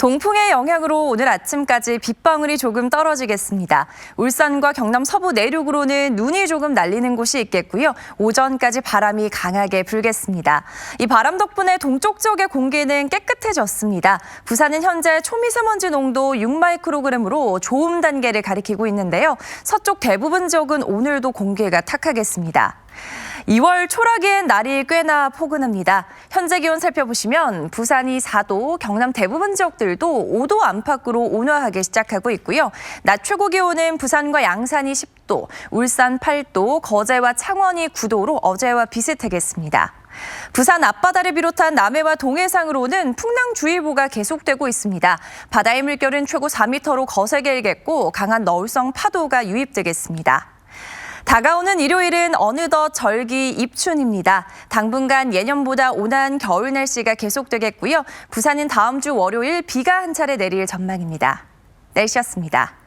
동풍의 영향으로 오늘 아침까지 빗방울이 조금 떨어지겠습니다. 울산과 경남 서부 내륙으로는 눈이 조금 날리는 곳이 있겠고요. 오전까지 바람이 강하게 불겠습니다. 이 바람 덕분에 동쪽 지역의 공기는 깨끗해졌습니다. 부산은 현재 초미세먼지 농도 6마이크로그램으로 좋음 단계를 가리키고 있는데요. 서쪽 대부분 지역은 오늘도 공기가 탁하겠습니다. 2월 초락엔 날이 꽤나 포근합니다. 현재 기온 살펴보시면 부산이 4도, 경남 대부분 지역들도 5도 안팎으로 온화하게 시작하고 있고요. 낮 최고 기온은 부산과 양산이 10도, 울산 8도, 거제와 창원이 9도로 어제와 비슷하겠습니다. 부산 앞바다를 비롯한 남해와 동해상으로는 풍랑주의보가 계속되고 있습니다. 바다의 물결은 최고 4m로 거세게 일겠고 강한 너울성 파도가 유입되겠습니다. 다가오는 일요일은 어느덧 절기 입춘입니다. 당분간 예년보다 온화한 겨울 날씨가 계속되겠고요. 부산은 다음 주 월요일 비가 한 차례 내릴 전망입니다. 날씨였습니다.